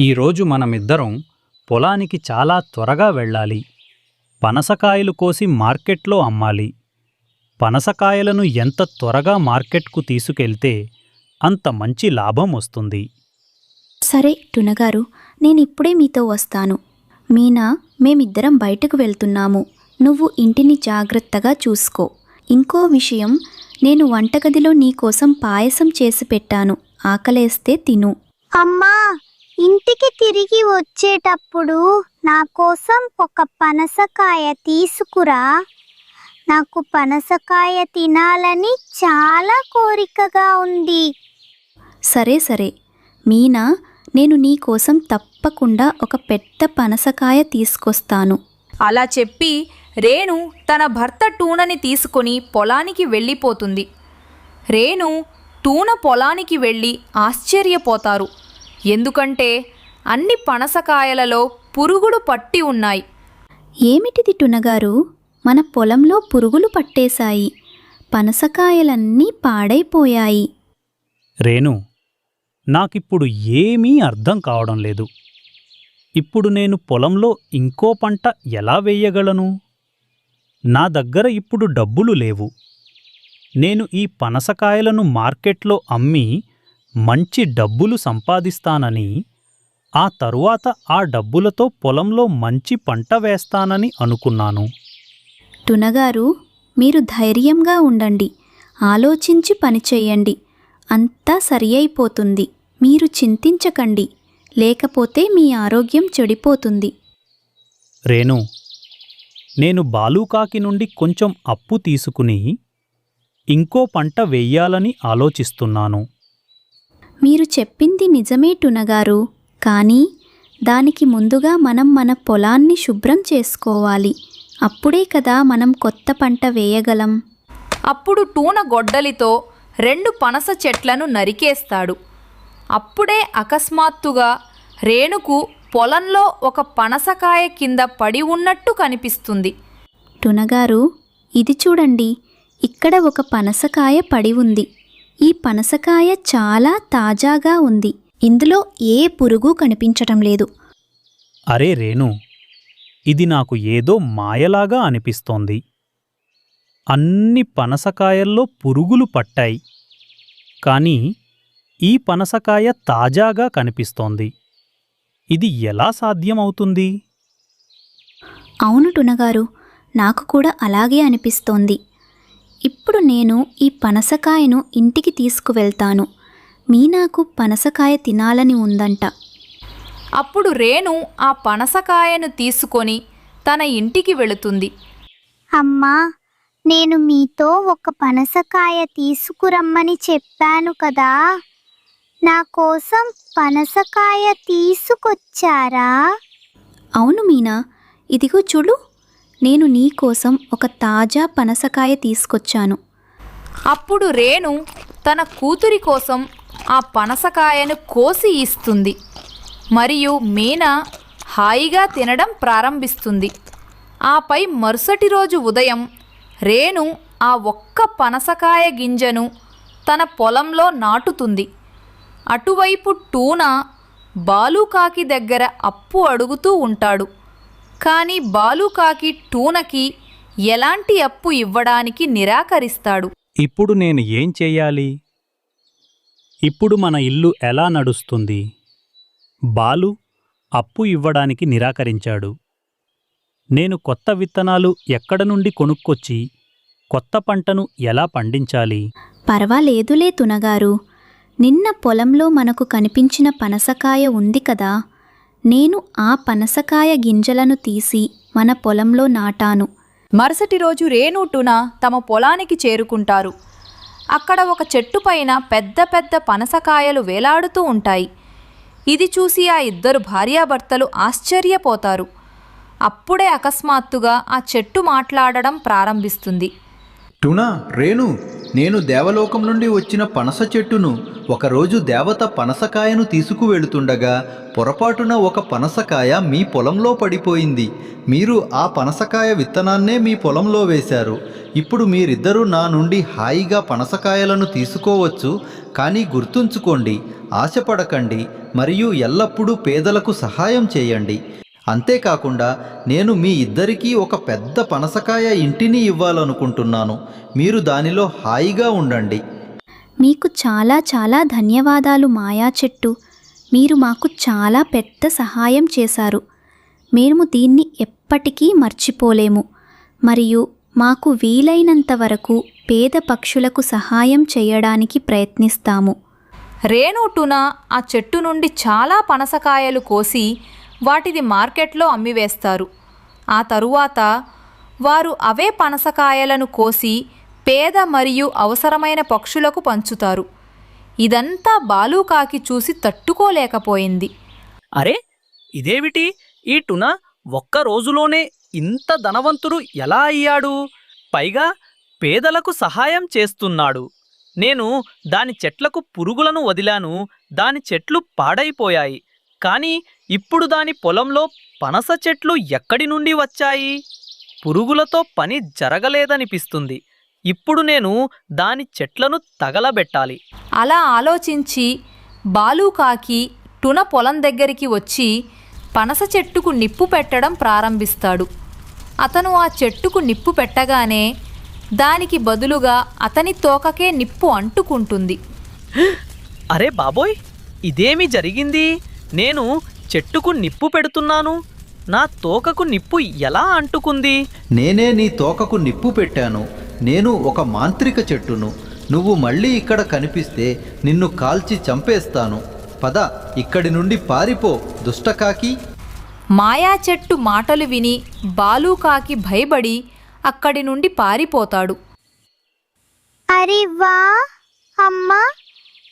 ఈరోజు మనమిద్దరం పొలానికి చాలా త్వరగా వెళ్ళాలి. పనసకాయలు కోసి మార్కెట్లో అమ్మాలి. పనసకాయలను ఎంత త్వరగా మార్కెట్కు తీసుకెళ్తే అంత మంచి లాభం వస్తుంది. సరే టునగారు నేనిప్పుడే మీతో వస్తాను. మీనా మేమిద్దరం బయటకు వెళ్తున్నాము. నువ్వు ఇంటిని జాగ్రత్తగా చూసుకో. ఇంకో విషయం నేను వంటగదిలో నీకోసం పాయసం చేసి పెట్టాను. ఆకలేస్తే తిను. అమ్మా! ఇంటికి తిరిగి వచ్చేటప్పుడు నా కోసం ఒక పనసకాయ తీసుకురా. నాకు పనసకాయ తినాలని చాలా కోరికగా ఉంది. సరే సరే. మీనా నేను నీకోసం తప్పకుండా ఒక పెద్ద పనసకాయ తీసుకొస్తాను. అలా చెప్పి రేణు తన భర్త టూనని తీసుకొని పొలానికి వెళ్ళిపోతుంది. రేణు టూన పొలానికి వెళ్ళి ఆశ్చర్యపోతారు. ఎందుకంటే అన్ని పనసకాయలలో పురుగులు పట్టి ఉన్నాయి. ఏమిటిది టునగారు మన పొలంలో పురుగులు పట్టేశాయి. పనసకాయలన్నీ పాడైపోయాయి. రేణు నాకిప్పుడు ఏమీ అర్థం కావడం లేదు. ఇప్పుడు నేను పొలంలో ఇంకో పంట ఎలా వేయగలను? నా దగ్గర ఇప్పుడు డబ్బులు లేవు. నేను ఈ పనసకాయలను మార్కెట్లో అమ్మి మంచి డబ్బులు సంపాదిస్తానని ఆ తరువాత ఆ డబ్బులతో పొలంలో మంచి పంట వేస్తానని అనుకున్నాను. టునగారు మీరు ధైర్యంగా ఉండండి. ఆలోచించి పనిచేయండి అంతా సరి అయిపోతుంది మీరు చింతించకండి. లేకపోతే మీ ఆరోగ్యం చెడిపోతుంది. రేణు నేను బాలూకాకి నుండి కొంచెం అప్పు తీసుకుని ఇంకో పంట వెయ్యాలని ఆలోచిస్తున్నాను. మీరు చెప్పింది నిజమే టునగారు కానీ దానికి ముందుగా మనం మన పొలాన్ని శుభ్రం చేసుకోవాలి. అప్పుడే కదా మనం కొత్త పంట వేయగలం. అప్పుడు టూన గొడ్డలితో రెండు పనస చెట్లను నరికేస్తాడు. అప్పుడే అకస్మాత్తుగా రేణుకు పొలంలో ఒక పనసకాయ కింద పడి ఉన్నట్టు కనిపిస్తుంది. టునగారు ఇది చూడండి ఇక్కడ ఒక పనసకాయ పడి ఉంది. ఈ పనసకాయ చాలా తాజాగా ఉంది. ఇందులో ఏ పురుగు కనిపించటం లేదు. అరే రేణు ఇది నాకు ఏదో మాయలాగా అనిపిస్తోంది. అన్ని పనసకాయల్లో పురుగులు పట్టాయి. కానీ ఈ పనసకాయ తాజాగా కనిపిస్తోంది. ఇది ఎలా సాధ్యమవుతుంది? అవును టునగారు. నాకు కూడా అలాగే అనిపిస్తోంది. ఇప్పుడు నేను ఈ పనసకాయను ఇంటికి తీసుకువెళ్తాను. మీనాకు పనసకాయ తినాలని ఉందంట. అప్పుడు రేణు ఆ పనసకాయను తీసుకొని తన ఇంటికి వెళుతుంది. అమ్మా నేను మీతో ఒక పనసకాయ తీసుకురమ్మని చెప్పాను కదా. నా కోసం పనసకాయ తీసుకొచ్చారా? అవును మీనా ఇదిగో చూడు నేను నీ కోసం ఒక తాజా పనసకాయ తీసుకొచ్చాను. అప్పుడు రేణు తన కూతురి కోసం ఆ పనసకాయను కోసి ఇస్తుంది. మరియు మీనా హాయిగా తినడం ప్రారంభిస్తుంది. ఆపై మరుసటి రోజు ఉదయం రేణు ఆ ఒక్క పనసకాయ గింజను తన పొలంలో నాటుతుంది. అటువైపు టూన బాలుకాకి దగ్గర అప్పు అడుగుతూ ఉంటాడు. కానీ బాలుకాకి టూనకి ఎలాంటి అప్పు ఇవ్వడానికి నిరాకరిస్తాడు? ఇప్పుడు నేను ఏం చెయ్యాలి ఇప్పుడు మన ఇల్లు ఎలా నడుస్తుంది? బాలు అప్పు ఇవ్వడానికి నిరాకరించాడు. నేను కొత్త విత్తనాలు ఎక్కడ నుండి కొనుక్కొచ్చి కొత్త పంటను ఎలా పండించాలి? పర్వాలేదులే తునగారు. నిన్న పొలంలో మనకు కనిపించిన పనసకాయ ఉంది కదా నేను ఆ పనసకాయ గింజలను తీసి మన పొలంలో నాటాను. మరుసటి రోజు రేణుటున తమ పొలానికి చేరుకుంటారు. అక్కడ ఒక చెట్టు పైన పెద్ద పెద్ద పనసకాయలు వేలాడుతూ ఉంటాయి. ఇది చూసి ఆ ఇద్దరు భార్యాభర్తలు ఆశ్చర్యపోతారు. అప్పుడే అకస్మాత్తుగా ఆ చెట్టు మాట్లాడడం ప్రారంభిస్తుంది. టునా రేణు నేను దేవలోకం నుండి వచ్చిన పనస చెట్టును ఒకరోజు దేవత పనసకాయను తీసుకువెళుతుండగా పొరపాటున ఒక పనసకాయ మీ పొలంలో పడిపోయింది. మీరు ఆ పనసకాయ విత్తనాన్నే మీ పొలంలో వేశారు. ఇప్పుడు మీరిద్దరూ నా నుండి హాయిగా పనసకాయలను తీసుకోవచ్చు కానీ గుర్తుంచుకోండి ఆశపడకండి మరియు ఎల్లప్పుడూ పేదలకు సహాయం చేయండి. అంతేకాకుండా నేను మీ ఇద్దరికీ ఒక పెద్ద పనసకాయ ఇంటిని ఇవ్వాలనుకుంటున్నాను. మీరు దానిలో హాయిగా ఉండండి. మీకు చాలా చాలా ధన్యవాదాలు మాయా చెట్టు. మీరు మాకు చాలా పెద్ద సహాయం చేశారు. మేము దీన్ని ఎప్పటికీ మర్చిపోలేము. మరియు మాకు వీలైనంత వరకు పేద పక్షులకు సహాయం చేయడానికి ప్రయత్నిస్తాము. రేణు టున ఆ చెట్టు నుండి చాలా పనసకాయలు కోసి వాటిని మార్కెట్లో అమ్మివేస్తారు. ఆ తరువాత వారు అవే పనసకాయలను కోసి పేద మరియు అవసరమైన పక్షులకు పంచుతారు. ఇదంతా బాలుకాకి చూసి తట్టుకోలేకపోయింది. అరే ఇదేమిటి? ఈ టున ఒక్క రోజులోనే ఇంత ధనవంతుడు ఎలా అయ్యాడు? పైగా పేదలకు సహాయం చేస్తున్నాడు. నేను దాని చెట్లకు పురుగులను వదిలాను. దాని చెట్లు పాడైపోయాయి. కానీ ఇప్పుడు దాని పొలంలో పనస చెట్లు ఎక్కడి నుండి వచ్చాయి? పురుగులతో పని జరగలేదనిపిస్తుంది. ఇప్పుడు నేను దాని చెట్లను తగలబెట్టాలి. అలా ఆలోచించి బాలూకాకి టున పొలం దగ్గరికి వచ్చి పనస చెట్టుకు నిప్పు పెట్టడం ప్రారంభిస్తాడు. అతను ఆ చెట్టుకు నిప్పు పెట్టగానే దానికి బదులుగా అతని తోకకే నిప్పు అంటుకుంటుంది. అరే బాబోయ్! ఇదేమి జరిగింది? నేను చెట్టుకు నిప్పు పెడుతున్నాను? నా తోకకు నిప్పు ఎలా అంటుకుంది? నేనే నీ తోకకు నిప్పు పెట్టాను. నేను ఒక మాంత్రిక చెట్టును. నువ్వు మళ్ళీ ఇక్కడ కనిపిస్తే నిన్ను కాల్చి చంపేస్తాను. పద ఇక్కడి నుండి పారిపో దుష్టకాకి. మాయా చెట్టు మాటలు విని బాలూకాకి భయపడి అక్కడి నుండి పారిపోతాడు. అరే వా అమ్మా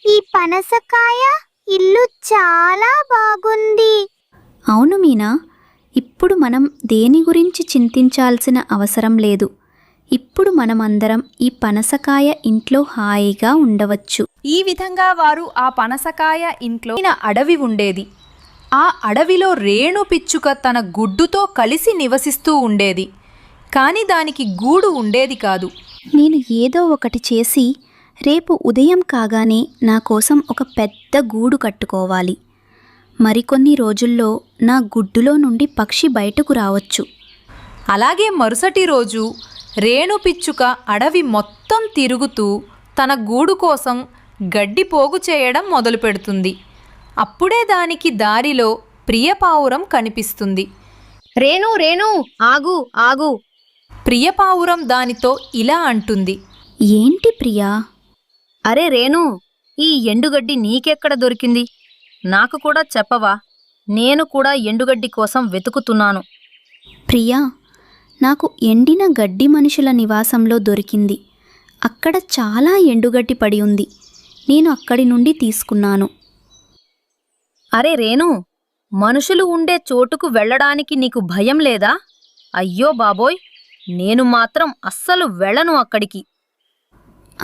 ఈ పనసకాయ ఇల్లు చాలా అవును మీనా ఇప్పుడు మనం దేని గురించి చింతించాల్సిన అవసరం లేదు. ఇప్పుడు మనమందరం ఈ పనసకాయ ఇంట్లో హాయిగా ఉండవచ్చు. ఈ విధంగా వారు ఆ పనసకాయ ఇంట్లో అడవి ఉండేది. ఆ అడవిలో రేణు పిచ్చుక తన గుడ్డుతో కలిసి నివసిస్తూ ఉండేది. కాని దానికి గూడు ఉండేది కాదు. నేను ఏదో ఒకటి చేసి రేపు ఉదయం కాగానే నా కోసం ఒక పెద్ద గూడు కట్టుకోవాలి. మరికొన్ని రోజుల్లో నా గుడ్డులో నుండి పక్షి బయటకు రావచ్చు. అలాగే మరుసటి రోజు రేణు పిచ్చుక అడవి మొత్తం తిరుగుతూ తన గూడు కోసం గడ్డి పోగు చేయడం మొదలుపెడుతుంది అప్పుడే దానికి దారిలో ప్రియపావురం కనిపిస్తుంది. రేణు రేణు ఆగు ఆగు. ప్రియపావురం దానితో ఇలా అంటుంది. ఏంటి ప్రియా? అరే రేణు ఈ ఎండుగడ్డి నీకెక్కడ దొరికింది? నాకు కూడా చెప్పవా నేను కూడా ఎండుగడ్డి కోసం వెతుకుతున్నాను. ప్రియా నాకు ఎండిన గడ్డి మనుషుల నివాసంలో దొరికింది. అక్కడ చాలా ఎండుగడ్డి పడి ఉంది. నేను అక్కడి నుండి తీసుకున్నాను. అరే రేణు మనుషులు ఉండే చోటుకు వెళ్ళడానికి నీకు భయం లేదా? అయ్యో బాబోయ్ నేను మాత్రం అస్సలు వెళ్ళను అక్కడికి.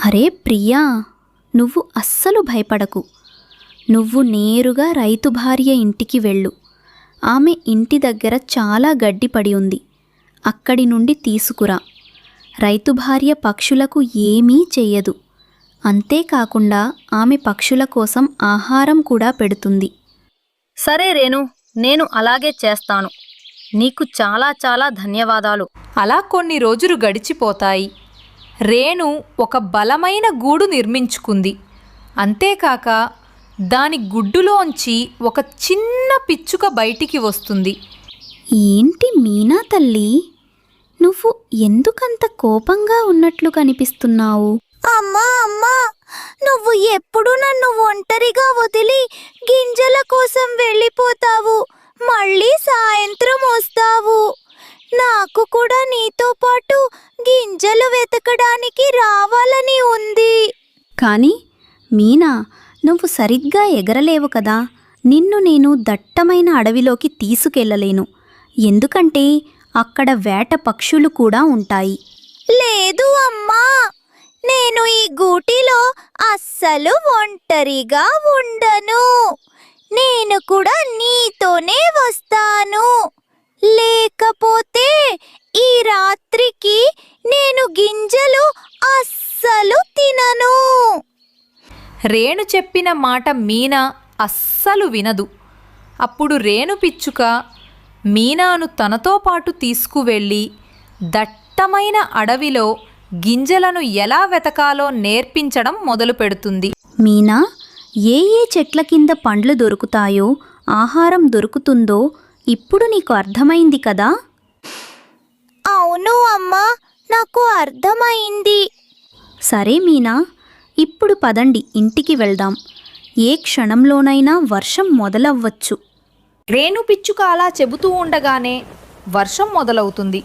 అరే ప్రియా నువ్వు అస్సలు భయపడకు. నువ్వు నేరుగా రైతు భార్య ఇంటికి వెళ్ళు. ఆమె ఇంటి దగ్గర చాలా గడ్డి పడి ఉంది. అక్కడి నుండి తీసుకురా. రైతు భార్య పక్షులకు ఏమీ చెయ్యదు. అంతేకాకుండా ఆమె పక్షుల కోసం ఆహారం కూడా పెడుతుంది. సరే రేణు నేను అలాగే చేస్తాను. నీకు చాలా చాలా ధన్యవాదాలు. అలా కొన్ని రోజులు గడిచిపోతాయి. రేణు ఒక బలమైన గూడు నిర్మించుకుంది. అంతేకాక దాని గుడ్డులోంచి ఒక చిన్న పిచ్చుక బయటికి వస్తుంది. ఏంటి మీనా తల్లి? నువ్వు ఎందుకంత కోపంగా ఉన్నట్లు కనిపిస్తున్నావు? అమ్మా అమ్మా! నువ్వు ఎప్పుడు నన్ను ఒంటరిగా వదిలి గింజల కోసం వెళ్ళిపోతావు. మళ్ళీ సాయంత్రం వస్తావు. నాకు కూడా నీతో పాటు గింజలు వెతకడానికి రావాలని ఉంది. కానీ మీనా నువ్వు సరిగ్గా ఎగరలేవు కదా. నిన్ను నేను దట్టమైన అడవిలోకి తీసుకెళ్ళలేను ఎందుకంటే అక్కడ వేట పక్షులు కూడా ఉంటాయి. లేదు అమ్మా. నేను ఈ గూటిలో అస్సలు ఒంటరిగా ఉండను. నేను కూడా నీతోనే వస్తాను. లేకపోతే ఈ రాత్రికి నేను గింజలు అస్సలు తినను. రేణు చెప్పిన మాట మీనా అస్సలు వినదు. అప్పుడు రేణు పిచ్చుక మీనాను తనతో పాటు తీసుకువెళ్ళి దట్టమైన అడవిలో గింజలను ఎలా వెతకాలో నేర్పించడం మొదలు పెడుతుంది. మీనా ఏ ఏ చెట్ల కింద పండ్లు దొరుకుతాయో ఆహారం దొరుకుతుందో ఇప్పుడు నీకు అర్థమైంది కదా? అవును అమ్మా నాకు అర్థమైంది. సరే మీనా ఇప్పుడు పదండి ఇంటికి వెళ్దాం. ఏ క్షణంలోనైనా వర్షం మొదలవ్వచ్చు. రేణు పిచ్చుక అలా చెబుతూ ఉండగానే వర్షం మొదలవుతుంది.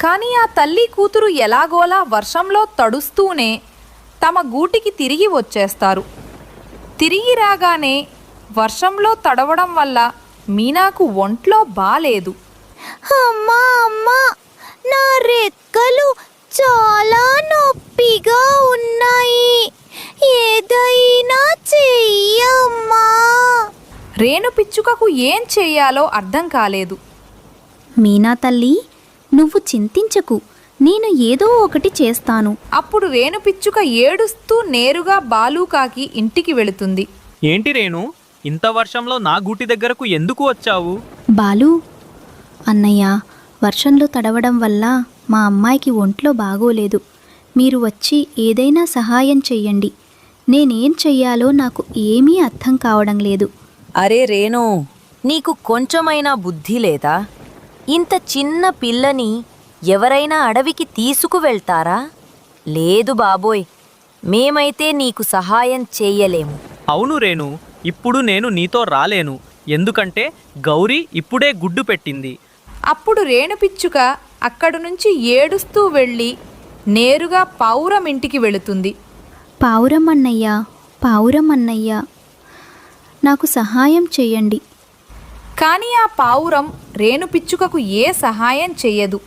కానీ ఆ తల్లి కూతురు ఎలాగోలా వర్షంలో తడుస్తూనే తమ గూటికి తిరిగి వచ్చేస్తారు. తిరిగి రాగానే వర్షంలో తడవడం వల్ల మీనాకు ఒంట్లో బాలేదు. అమ్మా అమ్మా నా రెక్కలు చాలా నొప్పిగా ఉన్నాయి. ఏదైనా చెయ్యమ్మా. రేణు పిచ్చుకకు ఏం చెయ్యాలో అర్థం కాలేదు. మీనా తల్లి నువ్వు చింతించకు. నేను ఏదో ఒకటి చేస్తాను. అప్పుడు రేణు పిచ్చుక ఏడుస్తూ నేరుగా బాలూకాకి ఇంటికి వెళుతుంది. ఏంటి రేణు ఇంత వర్షంలో నా గూటి దగ్గరకు ఎందుకు వచ్చావు? బాలు అన్నయ్య వర్షంలో తడవడం వల్ల మా అమ్మాయికి ఒంట్లో బాగోలేదు. మీరు వచ్చి ఏదైనా సహాయం చెయ్యండి. నేనేం చెయ్యాలో నాకు ఏమీ అర్థం కావడం లేదు. అరే రేణు నీకు కొంచెమైనా బుద్ధి లేదా? ఇంత చిన్న పిల్లని ఎవరైనా అడవికి తీసుకువెళ్తారా? లేదు బాబోయ్ మేమైతే నీకు సహాయం చెయ్యలేము. అవును రేణు ఇప్పుడు నేను నీతో రాలేను. ఎందుకంటే గౌరీ ఇప్పుడే గుడ్డు పెట్టింది. అప్పుడు రేణుపిచ్చుక అక్కడి నుంచి ఏడుస్తూ వెళ్ళి నేరుగా పౌరం ఇంటికి వెళుతుంది. పావురం అన్నయ్య పావురం అన్నయ్య నాకు సహాయం చెయ్యండి కానీ ఆ పావురం రేణుపిచ్చుకకు ఏ సహాయం చెయ్యదు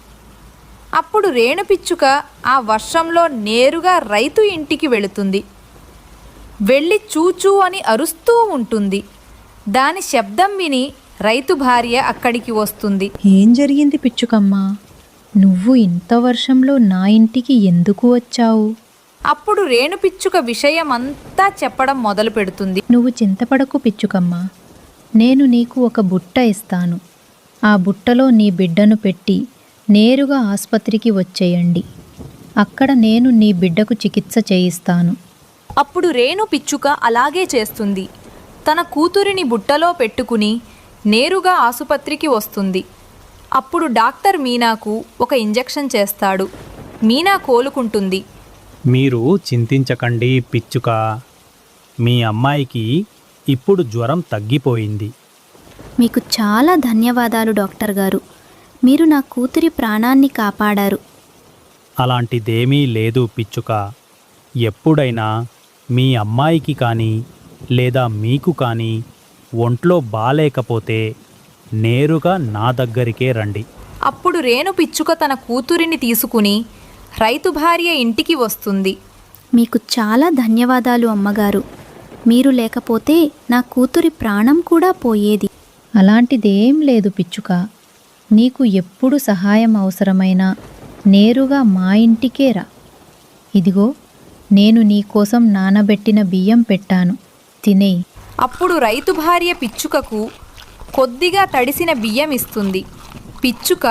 అప్పుడు రేణుపిచ్చుక ఆ వర్షంలో నేరుగా రైతు ఇంటికి వెళుతుంది. వెళ్ళి చూచూ అని అరుస్తూ ఉంటుంది. దాని శబ్దం విని రైతు భార్య అక్కడికి వస్తుంది. ఏం జరిగింది పిచ్చుకమ్మా? నువ్వు ఇంత వర్షంలో నా ఇంటికి ఎందుకు వచ్చావు? అప్పుడు రేణుపిచ్చుక విషయమంతా చెప్పడం మొదలు పెడుతుంది. నువ్వు చింతపడకు పిచ్చుకమ్మా. నేను నీకు ఒక బుట్ట ఇస్తాను. ఆ బుట్టలో నీ బిడ్డను పెట్టి నేరుగా ఆసుపత్రికి వచ్చేయండి. అక్కడ నేను నీ బిడ్డకు చికిత్స చేయిస్తాను. అప్పుడు రేణు పిచ్చుక అలాగే చేస్తుంది. తన కూతురిని బుట్టలో పెట్టుకుని నేరుగా ఆసుపత్రికి వస్తుంది. అప్పుడు డాక్టర్ మీనాకు ఒక ఇంజెక్షన్ చేస్తాడు. మీనా కోలుకుంటుంది. మీరు చింతించకండి పిచ్చుక. మీ అమ్మాయికి ఇప్పుడు జ్వరం తగ్గిపోయింది. మీకు చాలా ధన్యవాదాలు డాక్టర్ గారు. మీరు నా కూతురి ప్రాణాన్ని కాపాడారు. అలాంటిదేమీ లేదు పిచ్చుక. ఎప్పుడైనా మీ అమ్మాయికి కానీ లేదా మీకు కానీ ఒంట్లో బాలేకపోతే నేరుగా నా దగ్గరికే రండి. అప్పుడు రేణు పిచ్చుక తన కూతురిని తీసుకుని రైతు భార్య ఇంటికి వస్తుంది. మీకు చాలా ధన్యవాదాలు అమ్మగారు. మీరు లేకపోతే నా కూతురి ప్రాణం కూడా పోయేది. అలాంటిదేం లేదు పిచ్చుక. నీకు ఎప్పుడు సహాయం అవసరమైనా నేరుగా మా ఇంటికే రా. ఇదిగో నేను నీకోసం నానబెట్టిన బియ్యం పెట్టాను. తినేయి. అప్పుడు రైతు భార్య పిచ్చుకకు కొద్దిగా తడిసిన బియ్యం ఇస్తుంది. పిచ్చుక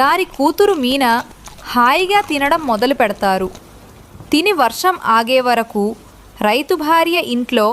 దారి కూతురు మీన హాయిగా తినడం మొదలు పెడతారు తిని వర్షం ఆగే వరకు రైతు భార్య ఇంట్లో